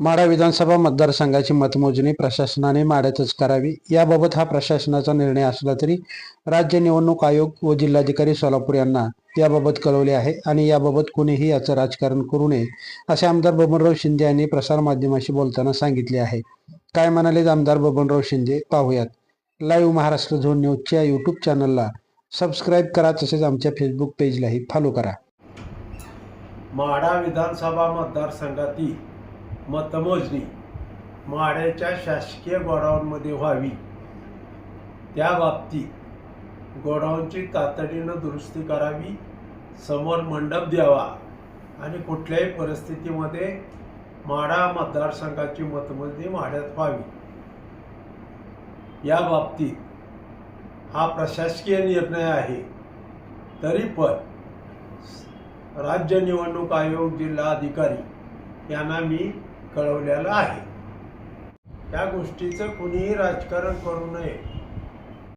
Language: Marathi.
माढा विधानसभा मतदारसंघाची मतमोजणी प्रशासनाने माढ्यातच करावी. याबाबत हा प्रशासनाचा निर्णय असला तरी राज्य निवडणूक आयोग व जिल्हाधिकारी सोलापूर यांना याबाबत कळवले आहे आणि याबाबत कोणीही याचं राजकारण करू नये असे आमदार बबनराव शिंदे यांनी प्रसारमाध्यमाशी बोलताना सांगितले आहे. काय म्हणाले आमदार बबनराव शिंदे? पाहूयात. लाईव्ह महाराष्ट्र झोन न्यूजच्या यूट्यूब चॅनलला सबस्क्राईब करा तसेच आमच्या फेसबुक पेजलाही फॉलो करा. माढा विधानसभा मतदारसंघातील मतमोजणी माड्याच्या शासकीय गोडाऊनमध्ये व्हावी. त्या बाबतीत गोडाऊनची तातडीनं दुरुस्ती करावी समोर मंडप द्यावा आणि कुठल्याही परिस्थितीमध्ये माडा मतदारसंघाची मतमोजणी माड्यात व्हावी. या बाबतीत हा प्रशासकीय निर्णय आहे. तरी पण राज्य निवडणूक आयोग जिल्हा अधिकारी यांना मी कळवलेलं आहे. त्या गोष्टीचं कुणीही राजकारण करू नये.